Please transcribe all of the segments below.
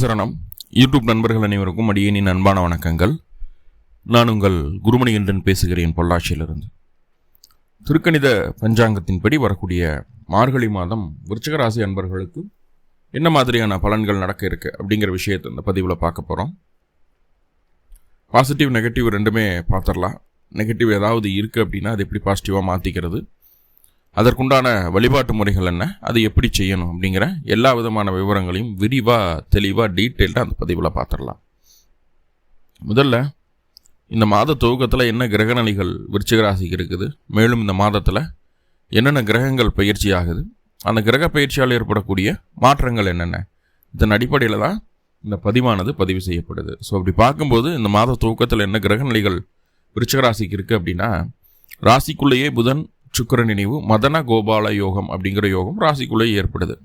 சரணம். யூடியூப் நண்பர்கள் அனைவருக்கும் அடியேனின் அன்பான வணக்கங்கள். நான் உங்கள் குருமணிகண்டன் பேசுகிறேன் பொள்ளாச்சியிலிருந்து. திருக்கணித பஞ்சாங்கத்தின்படி வரக்கூடிய மார்கழி மாதம் விருச்சகராசி அன்பர்களுக்கு என்ன மாதிரியான பலன்கள் நடக்க இருக்கு அப்படிங்கிற விஷயத்தை இந்த பதிவில் பார்க்க போகிறோம் பாசிட்டிவ் நெகட்டிவ் ரெண்டுமே பார்த்துடலாம். நெகட்டிவ் ஏதாவது இருக்குது அப்படின்னா அது எப்படி பாசிட்டிவாக மாற்றிக்கிறது அதற்குண்டான வழிபாட்டு முறைகள் என்ன? அது எப்படி செய்யணும் அப்படிங்கிற எல்லா விதமான விவரங்களையும் விரிவாக தெளிவாக டீட்டெயில்டாக அந்த பதிவில் பார்த்துடலாம் முதல்ல இந்த மாத துவக்கத்தில் என்ன கிரகநிலைகள் விருச்சிக ராசிக்கு இருக்குது? மேலும் இந்த மாதத்தில் என்னென்ன கிரகங்கள் பயிற்சி ஆகுது? அந்த கிரக பயிற்சியால் ஏற்படக்கூடிய மாற்றங்கள் என்னென்ன? இதன் அடிப்படையில் தான் இந்த பதிவானது பதிவு செய்யப்படுது. ஸோ அப்படி பார்க்கும்போது இந்த மாத துவக்கத்தில் என்ன கிரகநிலைகள் விருச்சிக ராசிக்கு இருக்குது அப்படின்னா ராசிக்குள்ளேயே புதன் சுக்கர நினைவு மதன கோபால யோகம் அப்படிங்கிற யோகம் ராசிக்குள்ளேயே ஏற்படுது.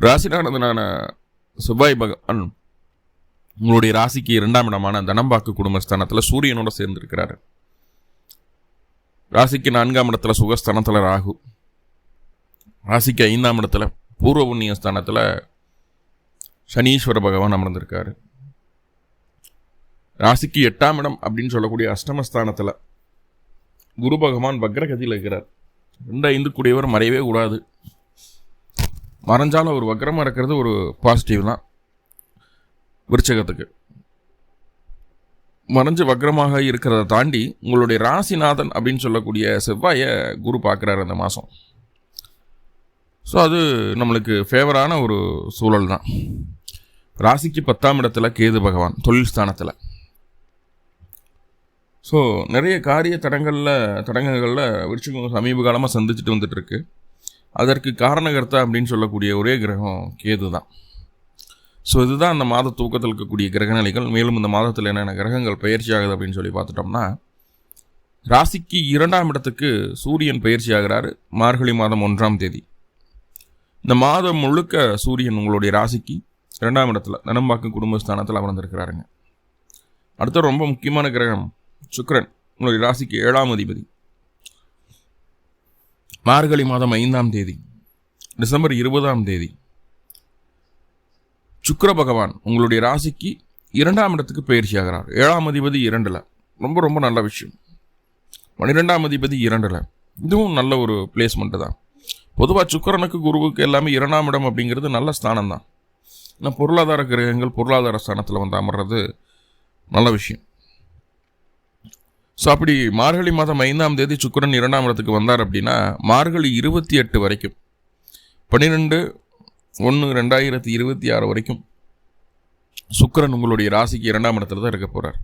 ராசிநாதனான செவ்வாய் பகவான் உங்களுடைய ராசிக்கு இரண்டாம் இடமான தனம்பாக்கு குடும்பஸ்தானத்தில் சூரியனோட சேர்ந்திருக்கிறாரு. ராசிக்கு நான்காம் இடத்துல சுகஸ்தானத்தில் ராகு. ராசிக்கு ஐந்தாம் இடத்துல பூர்வ புண்ணிய ஸ்தானத்தில் சனீஸ்வர பகவான் அமர்ந்திருக்காரு. ராசிக்கு எட்டாம் இடம் அப்படின்னு சொல்லக்கூடிய அஷ்டமஸ்தானத்தில் குரு பகவான் வக்ரகதியில் இருக்கிறார். ரெண்டு ஐந்து கூடியவர் மறையவே கூடாது. மறைஞ்சாலும் ஒரு வக்ரமாக இருக்கிறது ஒரு பாசிட்டிவ் தான். விருச்சகத்துக்கு. மறைஞ்சு வக்ரமாக இருக்கிறத தாண்டி உங்களுடைய ராசிநாதன் அப்படின்னு சொல்லக்கூடிய செவ்வாயை குரு பார்க்குறாரு அந்த மாதம் ஸோ அது நம்மளுக்கு ஃபேவரான ஒரு சூழல் தான். ராசிக்கு பத்தாம் இடத்துல கேது பகவான் தொழில் ஸ்தானத்தில். ஸோ நிறைய காரிய தடங்களில் தடங்கங்களில் விருச்சிகம் சமீப காலமாக சந்திச்சுட்டு வந்துட்டுருக்கு. அதற்கு காரணகர்த்தா அப்படின்னு சொல்லக்கூடிய ஒரே கிரகம் கேது தான். ஸோ இதுதான் அந்த மாத தூக்கத்தில் இருக்கக்கூடிய கிரகநிலைகள். மேலும் இந்த மாதத்தில் என்னென்ன கிரகங்கள் பயிற்சி ஆகுது அப்படின்னு சொல்லி பார்த்துட்டோம்னா ராசிக்கு இரண்டாம் இடத்துக்கு சூரியன் பயிற்சி ஆகிறாரு. மார்கழி மாதம் ஒன்றாம் தேதி. இந்த மாதம் முழுக்க சூரியன் உங்களுடைய ராசிக்கு இரண்டாம் இடத்துல தனம்பாக்கம் குடும்பஸ்தானத்தில் அமர்ந்திருக்கிறாருங்க. அடுத்த ரொம்ப முக்கியமான கிரகம் சுக்ரன் உங்களுடைய ராசிக்கு ஏழாம் அதிபதி. மார்கழி மாதம் ஐந்தாம் தேதி டிசம்பர் இருபதாம் தேதி சுக்ர பகவான் உங்களுடைய ராசிக்கு இரண்டாம் இடத்துக்கு பயிற்சி ஆகிறார். ஏழாம் அதிபதி இரண்டில். ரொம்ப ரொம்ப நல்ல விஷயம். பன்னிரெண்டாம் அதிபதி இரண்டில். இதுவும் நல்ல ஒரு பிளேஸ்மெண்ட்டு தான். பொதுவாக சுக்கரனுக்கு குருவுக்கு எல்லாமே இரண்டாம் இடம் அப்படிங்கிறது நல்ல ஸ்தானம் தான் ஆனால் பொருளாதார கிரகங்கள் பொருளாதார ஸ்தானத்தில் வந்து அமர்றது நல்ல விஷயம். ஸோ அப்படி மார்கழி மாதம் ஐந்தாம் தேதி சுக்கரன் இரண்டாம் இடத்துக்கு வந்தார் அப்படின்னா மார்கழி இருபத்தி எட்டு வரைக்கும் பன்னிரெண்டு ஒன்று ரெண்டாயிரத்தி இருபத்தி ஆறு வரைக்கும் சுக்கரன் உங்களுடைய ராசிக்கு இரண்டாம் இடத்துல தான் இருக்க போகிறார்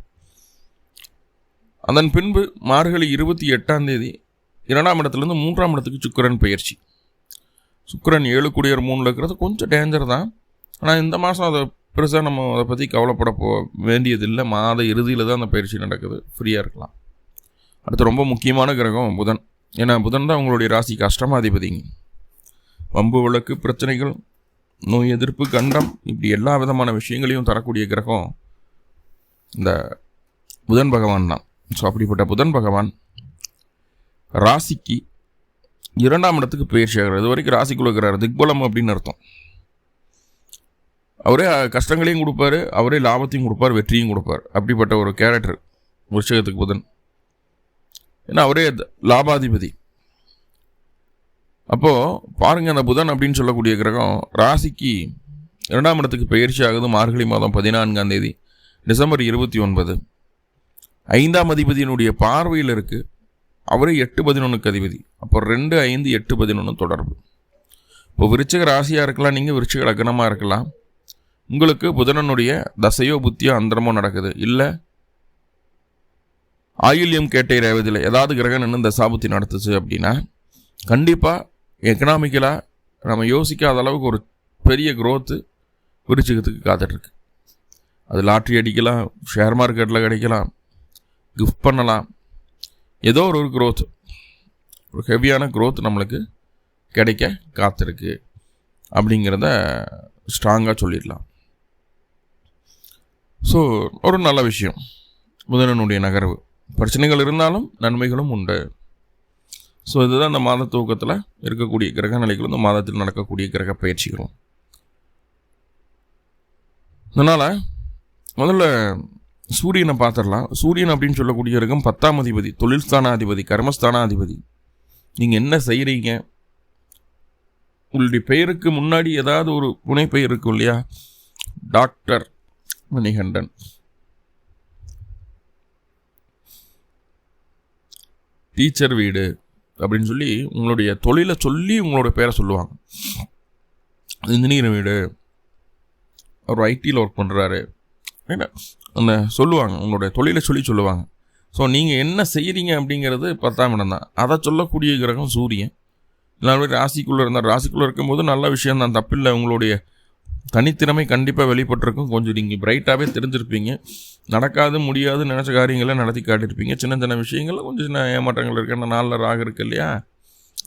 அதன் பின்பு மார்கழி இருபத்தி எட்டாம் தேதி இரண்டாம் இடத்துலேருந்து மூன்றாம் இடத்துக்கு சுக்கரன் பயிற்சி. சுக்கரன் ஏழு குடியர் மூணில் இருக்கிறது கொஞ்சம் டேஞ்சர் தான். ஆனால் இந்த மாதம் அதை பெருசாக நம்ம அதை பற்றி கவலைப்பட போ வேண்டியதில்லை. மாத இறுதியில் தான் அந்த பயிற்சி நடக்குது. ஃப்ரீயாக இருக்கலாம். அடுத்து ரொம்ப முக்கியமான கிரகம் புதன். ஏன்னா புதன் தான் உங்களுடைய ராசிக்கு அஷ்டமாதிபதிங்க. வம்பு விளக்கு பிரச்சனைகள் நோய் எதிர்ப்பு கண்டம் இப்படி எல்லா விதமான விஷயங்களையும் தரக்கூடிய கிரகம் இந்த புதன் பகவான் தான். ஸோ அப்படிப்பட்ட புதன் பகவான் ராசிக்கு இரண்டாம் இடத்துக்கு பயிற்சி ஆகிறார் இது வரைக்கும் ராசிக்குள்ள இருக்கிறார். திக்பலம் அப்படின்னு அர்த்தம். அவரே கஷ்டங்களையும் கொடுப்பாரு. அவரே லாபத்தையும் கொடுப்பார். வெற்றியும் கொடுப்பார். அப்படிப்பட்ட ஒரு கேரக்டர் விஷயத்துக்கு புதன். ஏன்னா அவரே லாபாதிபதி. அப்போது பாருங்கள் அந்த புதன் அப்படின்னு சொல்லக்கூடிய கிரகம் ராசிக்கு இரண்டாம் இடத்துக்கு பயிற்சி ஆகுது மார்கழி மாதம் பதினான்காம் தேதி டிசம்பர் இருபத்தி ஒன்பது. ஐந்தாம் அதிபதியினுடைய பார்வையில் இருக்குது அவரே எட்டு பதினொன்றுக்கு அதிபதி. அப்போ ரெண்டு ஐந்து எட்டு பதினொன்று தொடர்பு. இப்போ விருச்சக ராசியாக இருக்கலாம் நீங்கள் விருச்சக லக்னமாக இருக்கலாம். உங்களுக்கு புதனனுடைய தசையோ புத்தியோ அந்தரமோ நடக்குது. இல்லை ஆயுள்யம் கேட்டை ரேவதியில் ஏதாவது கிரகம் நின்று சாபத்தி நடத்துச்சு அப்படின்னா கண்டிப்பாக எக்கனாமிக்கலாக நம்ம யோசிக்காத அளவுக்கு ஒரு பெரிய க்ரோத்து விருச்சிகத்துக்கு காத்துட்ருக்கு. அது லாட்ரி அடிக்கலாம் ஷேர் மார்க்கெட்டில் கிடைக்கலாம் கிஃப்ட் பண்ணலாம். ஏதோ ஒரு ஒரு ஒரு ஹெவியான க்ரோத் நம்மளுக்கு கிடைக்க காத்திருக்கு அப்படிங்கிறத ஸ்ட்ராங்காக சொல்லிடலாம். ஸோ ஒரு நல்ல விஷயம். புதனனுடைய நகர்வு. பிரச்சனைகள் இருந்தாலும் நன்மைகளும் உண்டு. ஸோ இதுதான் இந்த மாத தூக்கத்தில் இருக்கக்கூடிய கிரக நிலைகளும் இந்த மாதத்தில் நடக்கக்கூடிய கிரக பயிற்சிகளும் அதனால் முதல்ல சூரியனை பார்த்துடலாம். சூரியன் அப்படின்னு சொல்லக்கூடிய இருக்கும் பத்தாம் அதிபதி தொழில் ஸ்தானாதிபதி கர்மஸ்தானாதிபதி. நீங்கள் என்ன செய்கிறீங்க உங்களுடைய பெயருக்கு முன்னாடி ஏதாவது ஒரு புனை பெயர் இருக்கும் இல்லையா? டாக்டர் மணிகண்டன். டீச்சர் வீடு அப்படின்னு சொல்லி உங்களுடைய தொழிலை சொல்லி உங்களோட பேரை சொல்லுவாங்க. இன்ஜினியர் வீடு அவர் ஐடியில் ஒர்க் பண்ணுறாரு அந்த சொல்லுவாங்க உங்களுடைய தொழிலை சொல்லி சொல்லுவாங்க. ஸோ நீங்கள் என்ன செய்கிறீங்க அப்படிங்கிறது பத்தாம் இடம் தான். அதை சொல்லக்கூடிய கிரகம் சூரியன். எல்லாரும் ராசிக்குள்ளே இருந்தால் ராசிக்குள்ளே இருக்கும்போது நல்ல விஷயம் தான் தப்பில்லை உங்களுடைய தனித்திறமை கண்டிப்பாக வெளிப்பட்டிருக்கும். கொஞ்சம் நீங்கள் பிரைட்டாகவே தெரிஞ்சிருப்பீங்க. நடக்காது முடியாது நினச்ச காரியங்களை நடத்தி காட்டியிருப்பீங்க. சின்ன சின்ன விஷயங்களில் கொஞ்சம் சின்ன ஏமாற்றங்கள் இருக்குது அந்த நாளில் ராக இருக்கு இல்லையா?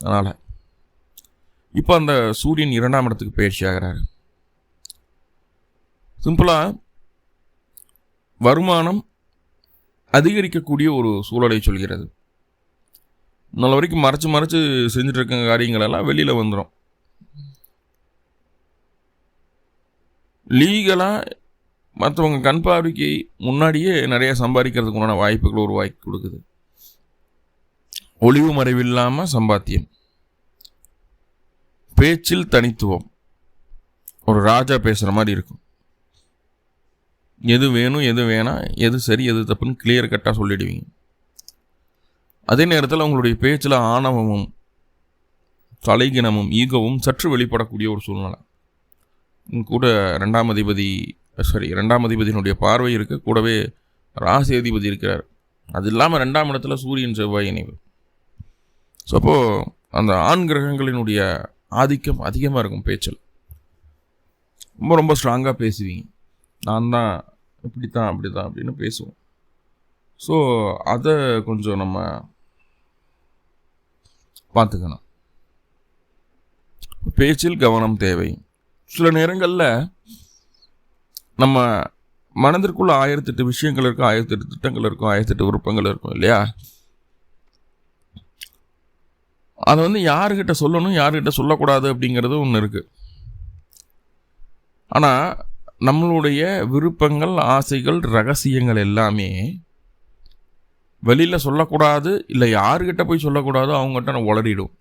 அதனால். இப்போ அந்த சூரியன் இரண்டாம் இடத்துக்கு பயிற்சி ஆகிறாரு. சிம்பிளாக வருமானம் அதிகரிக்கக்கூடிய ஒரு சூழலை சொல்கிறது. நல்ல வரைக்கும் மறைச்சு மறைச்சு செஞ்சுட்டு இருக்க காரியங்களெல்லாம் வெளியில் வந்துடும் லீகலாக மற்றவங்க கண் பார்வைக்கு முன்னாடியே நிறைய சம்பாதிக்கிறதுக்கு உண்டான வாய்ப்புகள் உருவாக்கி கொடுக்குது. ஒளிவு மறைவில்லாமல் சம்பாத்தியம். பேச்சில் தனித்துவம். ஒரு ராஜா பேசுகிற மாதிரி இருக்கும். எது வேணும் எது வேணாம் எது சரி எது தப்புன்னு கிளியர் கட்டாக சொல்லிடுவீங்க. அதே நேரத்தில் உங்களுடைய பேச்சில் ஆணவமும் தலைகினமும் ஈகவும் சற்று வெளிப்படக்கூடிய ஒரு சூழ்நிலை. கூட ரெண்டாம் அதிபதி சாரி ரெண்டாம் அதிபதியினுடைய பார்வை இருக்க. கூடவே ராசி அதிபதி இருக்கிறார். அது இல்லாமல் ரெண்டாம் இடத்துல சூரியன் செவ்வாய் இணைவு. ஸோ அப்போது அந்த ஆண் கிரகங்களினுடைய ஆதிக்கம் அதிகமாக இருக்கும் பேச்சில். ரொம்ப ரொம்ப ஸ்ட்ராங்காக பேசுவீங்க. நான் தான் இப்படி தான் அப்படி தான் அப்படின்னு பேசுவோம். ஸோ அதை கொஞ்சம் நம்ம பார்த்துக்கணும். பேச்சில் கவனம் தேவை. சில நேரங்களில் நம்ம மனதிற்குள்ள ஆயிரத்தெட்டு விஷயங்கள் இருக்கும் ஆயிரத்தெட்டு திட்டங்கள் இருக்கும் ஆயிரத்தெட்டு விருப்பங்கள் இருக்கும் இல்லையா? அதை வந்து யாருக்கிட்ட சொல்லணும் யாருக்கிட்ட சொல்லக்கூடாது அப்படிங்கிறது ஒன்று இருக்குது ஆனால் நம்மளுடைய விருப்பங்கள் ஆசைகள் ரகசியங்கள் எல்லாமே வெளியில் சொல்லக்கூடாது இல்லை யாருக்கிட்ட போய் சொல்லக்கூடாதோ அவங்ககிட்ட நான் உளறிடும்.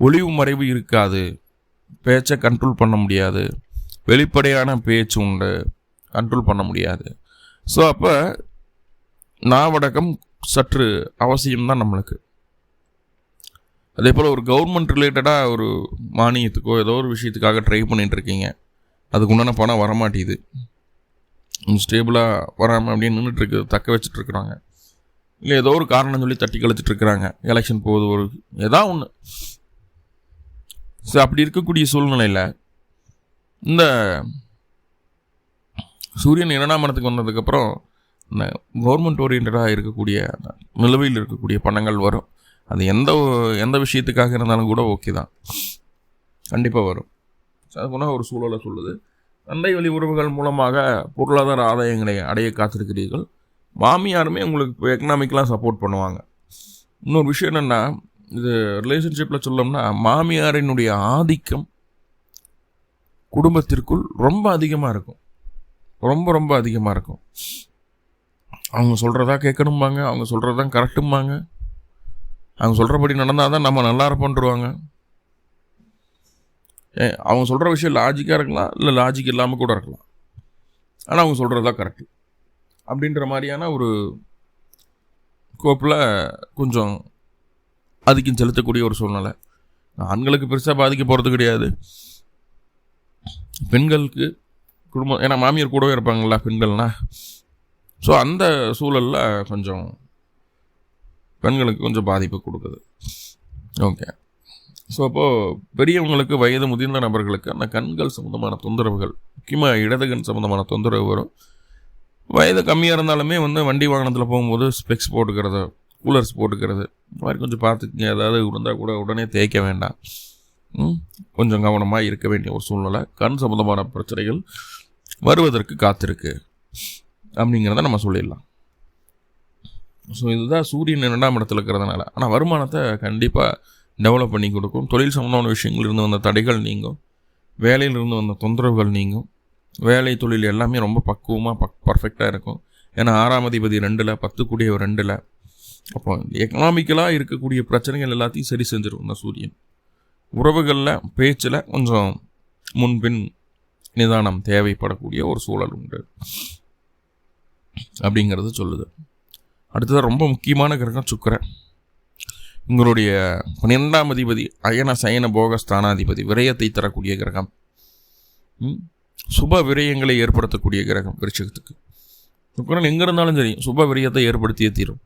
ஒளிவு மறைவு இருக்காது. பேச்சை கண்ட்ரோல் பண்ண முடியாது. வெளிப்படையான பேச்சு உண்டு. கண்ட்ரோல் பண்ண முடியாது. ஸோ அப்போ நாவடக்கம் சற்று அவசியம்தான் நம்மளுக்கு. அதே போல் ஒரு கவர்மெண்ட் ரிலேட்டடாக ஒரு மானியத்துக்கோ ஏதோ ஒரு விஷயத்துக்காக ட்ரை பண்ணிகிட்டு இருக்கீங்க. அதுக்கு உண்டான பணம் வரமாட்டேது ஸ்டேபிளாக வராமல் அப்படின்னு நின்றுட்டுருக்கு தக்க வச்சுட்ருக்குறாங்க இல்லை ஏதோ ஒரு காரணம் சொல்லி தட்டி கழிச்சிட்ருக்குறாங்க எலெக்ஷன் போகுது ஒரு ஏதா ஒன்று ஸோ அப்படி இருக்கக்கூடிய சூழ்நிலையில் இந்த சூரியன் இரண்டாம் இடத்துக்கு வந்ததுக்கப்புறம் இந்த கவர்மெண்ட் ஓரியன்டாக இருக்கக்கூடிய நிலுவையில் இருக்கக்கூடிய பணங்கள் வரும். அது எந்த எந்த விஷயத்துக்காக இருந்தாலும் கூட ஓகே தான். கண்டிப்பாக வரும். அதுக்குன்னா ஒரு சூழலை சொல்லுது. தந்தை வழி உறவுகள் மூலமாக பொருளாதார ஆதாயங்களை அடைய காத்திருக்கிறீர்கள். மாமியாருமே உங்களுக்கு எக்கனாமிக்கெலாம் சப்போர்ட் பண்ணுவாங்க. இன்னொரு விஷயம் என்னென்னா இது ரிலேஷன்ஷிப்பில் சொல்லோம்னா மாமியாரினுடைய ஆதிக்கம் குடும்பத்திற்குள் ரொம்ப அதிகமாக இருக்கும். ரொம்ப ரொம்ப அதிகமாக இருக்கும். அவங்க சொல்கிறதா கேட்கணும்பாங்க அவங்க சொல்கிறது தான் கரெக்டும்பாங்க. அவங்க சொல்கிறபடி நடந்தால் தான் நம்ம நல்லா இருப்போன்ருவாங்க அவங்க சொல்கிற விஷயம் லாஜிக்காக இருக்கலாம் இல்லை லாஜிக் இல்லாமல் கூட இருக்கலாம். ஆனால் அவங்க சொல்கிறது தான் கரெக்டு அப்படின்ற மாதிரியான ஒரு கோப்பில் கொஞ்சம் ஆதிக்கம் செலுத்தக்கூடிய ஒரு சூழ்நிலை. ஆண்களுக்கு பெருசாக பாதிக்க போகிறது கிடையாது. பெண்களுக்கு குடும்பம் ஏன்னா மாமியார் கூடவே இருப்பாங்களா பெண்கள்னால் ஸோ அந்த சூழலில் கொஞ்சம் பெண்களுக்கு கொஞ்சம் பாதிப்பு கொடுக்குது. ஓகே ஸோ அப்போது பெரியவங்களுக்கு வயது முதிர்ந்த நபர்களுக்கு அந்த கண்கள் சம்மந்தமான தொந்தரவுகள் முக்கியமாக இடதுகண் சம்மந்தமான தொந்தரவு வரும். வயது கம்மியாக இருந்தாலுமே வந்து வண்டி வாகனத்தில் போகும்போது ஸ்பெக்ஸ் போட்டுக்கிறது கூலர்ஸ் போட்டுக்கிறது மாதிரி கொஞ்சம் பார்த்துக்குங்க ஏதாவது இருந்தால் கூட உடனே தேய்க்க வேண்டாம். கொஞ்சம் கவனமாக இருக்க வேண்டிய ஒரு சூழ்நிலை. கண் சம்மந்தமான பிரச்சனைகள் வருவதற்கு காத்திருக்கு. அப்படிங்கிறத நம்ம சொல்லிடலாம். ஸோ இதுதான் சூரியன் இரண்டாம் இடத்துல இருக்கிறதுனால. ஆனால் வருமானத்தை கண்டிப்பாக டெவலப் பண்ணி கொடுக்கும். தொழில் சம்மந்தமான விஷயங்கள் இருந்து வந்த தடைகள் நீங்கும். வேலையிலிருந்து வந்த தொந்தரவுகள் நீங்கும். வேலை தொழில் எல்லாமே ரொம்ப பக்குவமாக பக் பர்ஃபெக்டாக இருக்கும். ஏன்னா ஆறாம் அதிபதி ரெண்டில் பத்து கூடிய ரெண்டில். அப்போ எக்கனாமிக்கலாக இருக்கக்கூடிய பிரச்சனைகள் எல்லாத்தையும் சரி செஞ்சிடும் இந்த சூரியன். உறவுகளில் பேச்சில் கொஞ்சம் முன்பின் நிதானம் தேவைப்படக்கூடிய ஒரு சூழல் உண்டு. அப்படிங்கிறது சொல்லுது. அடுத்தது ரொம்ப முக்கியமான கிரகம் சுக்கரன். உங்களுடைய பன்னிரெண்டாம் அதிபதி அயன சயன போக ஸ்தானாதிபதி விரயத்தை தரக்கூடிய கிரகம். சுப விரயங்களை ஏற்படுத்தக்கூடிய கிரகம் விருச்சகத்துக்கு. சுக்கரன் எங்கே இருந்தாலும் சரி சுப விரயத்தை ஏற்படுத்தியே தீரும்.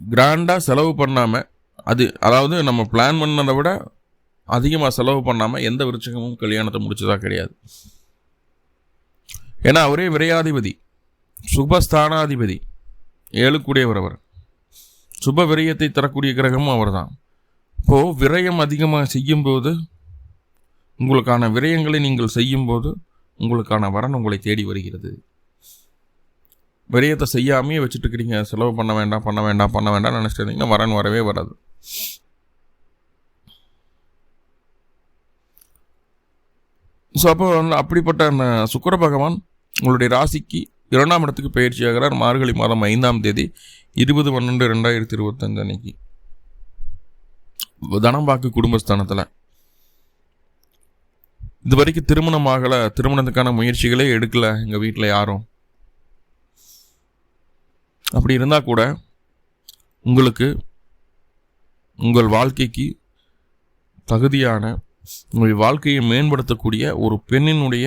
கிராண்டாக செலவு பண்ணாமல் அது அதாவது நம்ம பிளான் பண்ணதை விட அதிகமாக செலவு பண்ணாமல் எந்த விருச்சகமும் கல்யாணத்தை முடிச்சதா கிடையாது. ஏன்னா அவரே விரையாதிபதி. சுபஸ்தானாதிபதி. ஏழுக்குடையவர் அவர். சுப விரயத்தை தரக்கூடிய கிரகமும் அவர் தான் இப்போது விரயம் அதிகமாக செய்யும்போது உங்களுக்கான விரயங்களை நீங்கள் செய்யும்போது உங்களுக்கான வரன் உங்களை தேடி வருகிறது. விரயத்தை செய்யாமையே வச்சுட்டு இருக்கிறீங்க செலவு பண்ண வேண்டாம் பண்ண வேண்டாம் பண்ண வேண்டாம் நினச்சிட்டு இருந்தீங்கன்னா வரன் வரவே வராது. ஸோ அப்போ அப்படிப்பட்ட அந்த சுக்கர பகவான் உங்களுடைய ராசிக்கு இரண்டாம் இடத்துக்கு பயிற்சி ஆகிறார். மார்கழி மாதம் ஐந்தாம் தேதி இருபது பன்னெண்டு ரெண்டாயிரத்தி இருபத்தஞ்சு அன்னைக்கு. தனம்பாக்கு குடும்பஸ்தானத்தில். இது வரைக்கும் திருமணம் ஆகலை. திருமணத்துக்கான முயற்சிகளே எடுக்கலை. எங்கள் வீட்டில் யாரும். அப்படி இருந்தால் கூட உங்களுக்கு உங்கள் வாழ்க்கைக்கு தகுதியான உங்கள் வாழ்க்கையை மேம்படுத்தக்கூடிய ஒரு பெண்ணினுடைய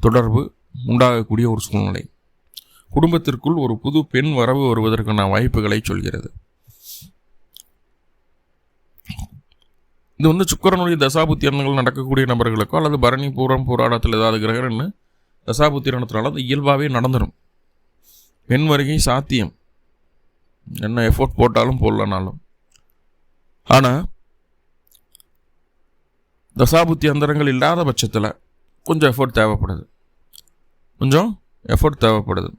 தொடர்பு உண்டாகக்கூடிய ஒரு சூழ்நிலை. குடும்பத்திற்குள் ஒரு புது பெண் வரவு வருவதற்கான வாய்ப்புகளை சொல்கிறது. இது வந்து சுக்கரனுடைய தசாபுத்திரணங்கள் நடக்கக்கூடிய நபர்களுக்கோ அல்லது பரணி பூரம் போராட்டத்தில் ஏதாவது கிரகணம்னு தசாபுத்திரணத்தினால அது இயல்பாகவே நடந்துடும் பெண் வருகை சாத்தியம். என்ன எஃபோர்ட் போட்டாலும் போடலனாலும் ஆனால் தசாபுத்தி அந்தரங்கள் இல்லாத பட்சத்தில் கொஞ்சம் எஃபோர்ட் தேவைப்படுது. கொஞ்சம் எஃபோர்ட் தேவைப்படுது.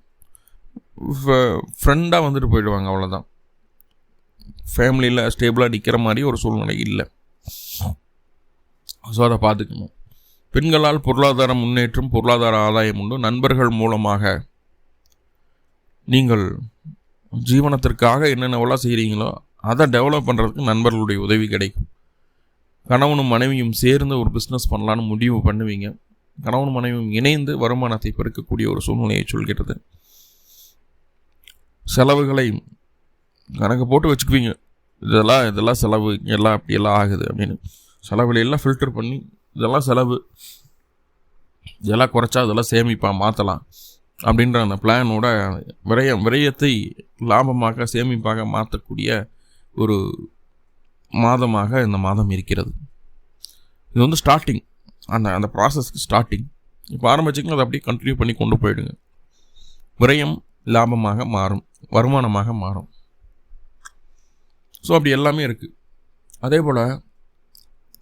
ஃப்ரெண்டாக வந்துட்டு போயிடுவாங்க அவ்வளோதான் ஃபேமிலியில் ஸ்டேபிளாக நிற்கிற மாதிரி ஒரு சூழ்நிலை இல்லை. ஸோ அதை பார்த்துக்கணும். பெண்களால் பொருளாதார முன்னேற்றம் பொருளாதார ஆதாயம் உண்டு. நண்பர்கள் மூலமாக நீங்கள் ஜீவனத்திற்காக என்னென்னவெல்லாம் செய்கிறீங்களோ அதை டெவலப் பண்ணுறதுக்கு நண்பர்களுடைய உதவி கிடைக்கும். கணவனும் மனைவியும் சேர்ந்து ஒரு பிஸ்னஸ் பண்ணலான்னு முடிவு பண்ணுவீங்க. கணவன் மனைவியும் இணைந்து வருமானத்தை பெருக்கக்கூடிய ஒரு சூழ்நிலையை சொல்கிறது. செலவுகளை கணக்கு போட்டு வச்சுக்குவீங்க. இதெல்லாம் இதெல்லாம் செலவு எல்லாம் அப்படியெல்லாம் ஆகுது அப்படின்னு. செலவுகளை எல்லாம் ஃபில்டர் பண்ணி இதெல்லாம் செலவு. இதெல்லாம் குறைச்சா இதெல்லாம் சேமிப்பான் மாற்றலாம் அப்படின்ற அந்த பிளானோட விரயம் விரயத்தை லாபமாக சேமிப்பாக மாற்றக்கூடிய ஒரு மாதமாக இந்த மாதம் இருக்கிறது. இது வந்து ஸ்டார்டிங் அந்த அந்த ப்ராசஸ்க்கு ஸ்டார்டிங் இப்போ ஆரம்பிச்சிங்கன்னா அதை அப்படியே கண்டினியூ பண்ணி கொண்டு போயிடுங்க. விரயம் லாபமாக மாறும் வருமானமாக மாறும். ஸோ அப்படி எல்லாமே இருக்குது அதே போல்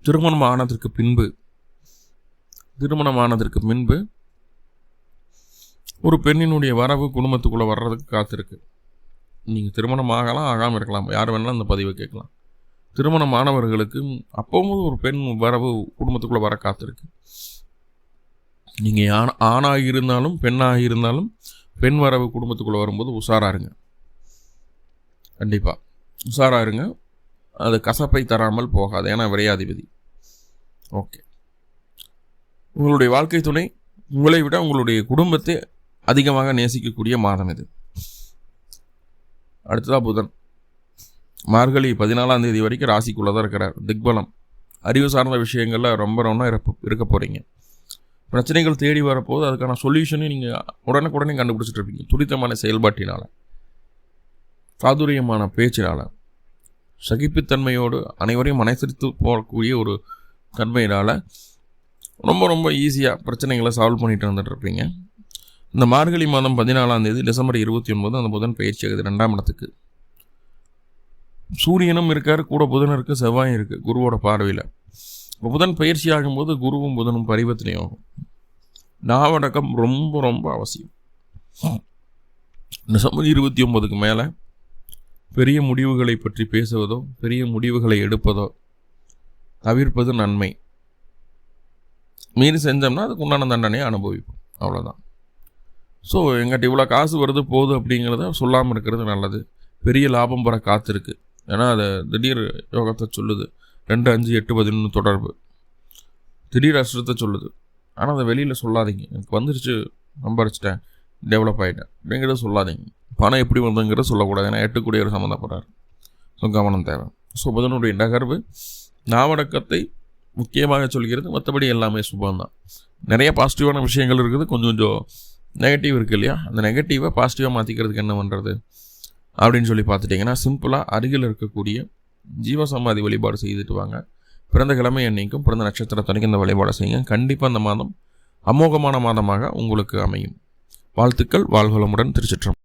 திருமணம் ஆனதற்கு பின்பு திருமணம் ஆனதற்கு பின்பு ஒரு பெண்ணினுடைய வரவு குடும்பத்துக்குள்ளே வர்றதுக்கு காத்திருக்கு. நீங்கள் திருமணம் ஆகலாம் ஆகாமல் இருக்கலாம். யார் வேணாலும் அந்த பதிவை கேட்கலாம். திருமணமானவர்களுக்கு அப்பவும் ஒரு பெண் வரவு குடும்பத்துக்குள்ளே வர காத்திருக்கு. நீங்கள் ஆண் ஆணாக இருந்தாலும் பெண்ணாக இருந்தாலும் பெண் வரவு குடும்பத்துக்குள்ளே வரும்போது உஷாராக இருங்க. கண்டிப்பாக உஷாராக இருங்க. அது கசப்பை தராமல் போகாது. ஏன்னா விரையாதிபதி. ஓகே. உங்களுடைய வாழ்க்கை துணை. உங்களை விட உங்களுடைய குடும்பத்தை அதிகமாக நேசிக்கக்கூடிய மாதம் இது. அடுத்ததாக புதன். மார்கழி பதினாலாம் தேதி வரைக்கும் ராசிக்குள்ளே தான் இருக்கிறார். திக்பலம். அறிவு சார்ந்த விஷயங்களில் ரொம்ப ரொம்ப இருக்க போகிறீங்க பிரச்சனைகள் தேடி வரப்போது அதுக்கான சொல்யூஷனையும் நீங்கள் உடனுக்குடனே கண்டுபிடிச்சிட்டு இருப்பீங்க. துரிதமான செயல்பாட்டினால் சாதுரியமான பேச்சினால் சகிப்புத்தன்மையோடு அனைவரையும் மனசரித்து போகக்கூடிய ஒரு தன்மையினால் ரொம்ப ரொம்ப ஈஸியாக பிரச்சனைகளை சால்வ் பண்ணிட்டு வந்துட்டுருப்பீங்க இந்த மார்கழி மாதம் பதினாலாம் தேதி டிசம்பர் இருபத்தி ஒன்பது அந்த புதன் பயிற்சி ஆகுது ரெண்டாம் இடத்துக்கு. சூரியனும் இருக்கார் கூட புதன் இருக்குது செவ்வாயும் இருக்குது குருவோட பார்வையில். இப்போ புதன் பயிற்சி ஆகும்போது குருவும் புதனும் பரிவர்த்தனையும் ஆகும். நாவடக்கம் ரொம்ப ரொம்ப அவசியம். டிசம்பர் இருபத்தி ஒன்பதுக்கு மேலே பெரிய முடிவுகளை பற்றி பேசுவதோ பெரிய முடிவுகளை எடுப்பதோ தவிர்ப்பது நன்மை. மீறி செஞ்சோம்னா அதுக்கு உண்டான தண்டனையை அனுபவிப்போம். அவ்வளோதான் ஸோ எங்கிட்ட இவ்வளோ காசு வருது போகுது அப்படிங்கிறத சொல்லாமல் இருக்கிறது நல்லது. பெரிய லாபம் பெற காத்திருக்கு. ஏன்னா அதை திடீர் யோகத்தை சொல்லுது. ரெண்டு அஞ்சு எட்டு பதினொன்று தொடர்பு. திடீர் அஷ்டத்தை சொல்லுது. ஆனால் அதை வெளியில் சொல்லாதீங்க. எனக்கு வந்துருச்சு நம்பரிச்சிட்டேன் டெவலப் ஆகிட்டேன் அப்படிங்கிறத சொல்லாதீங்க. பணம் எப்படி வந்ததுங்கிறத சொல்லக்கூடாது. ஏன்னா எட்டுக்குடியவர் சம்மந்தப்படுறாரு ஸோ கவனம் தேவை. ஸோ புதனுடைய நகர்வு நாவடக்கத்தை முக்கியமாக சொல்கிறது மற்றபடி எல்லாமே சுபம் தான் நிறைய பாசிட்டிவான விஷயங்கள் இருக்குது. கொஞ்சம் கொஞ்சம் நெகட்டிவ் இருக்குது இல்லையா? அந்த நெகட்டிவை பாசிட்டிவாக மாற்றிக்கிறதுக்கு என்ன பண்ணுறது அப்படின்னு சொல்லி பார்த்துட்டிங்கன்னா சிம்பிளாக அருகில் இருக்கக்கூடிய ஜீவசமாதி வழிபாடு செய்துட்டு வாங்க. பிறந்த கிழமை அன்னைக்கும் பிறந்த நட்சத்திரத்தனைக்கும் இந்த வழிபாடு செய்யுங்க. கண்டிப்பாக அந்த மாதம் அமோகமான மாதமாக உங்களுக்கு அமையும். வாழ்த்துக்கள். வாழ்வளமுடன் திருச்சிற்றம்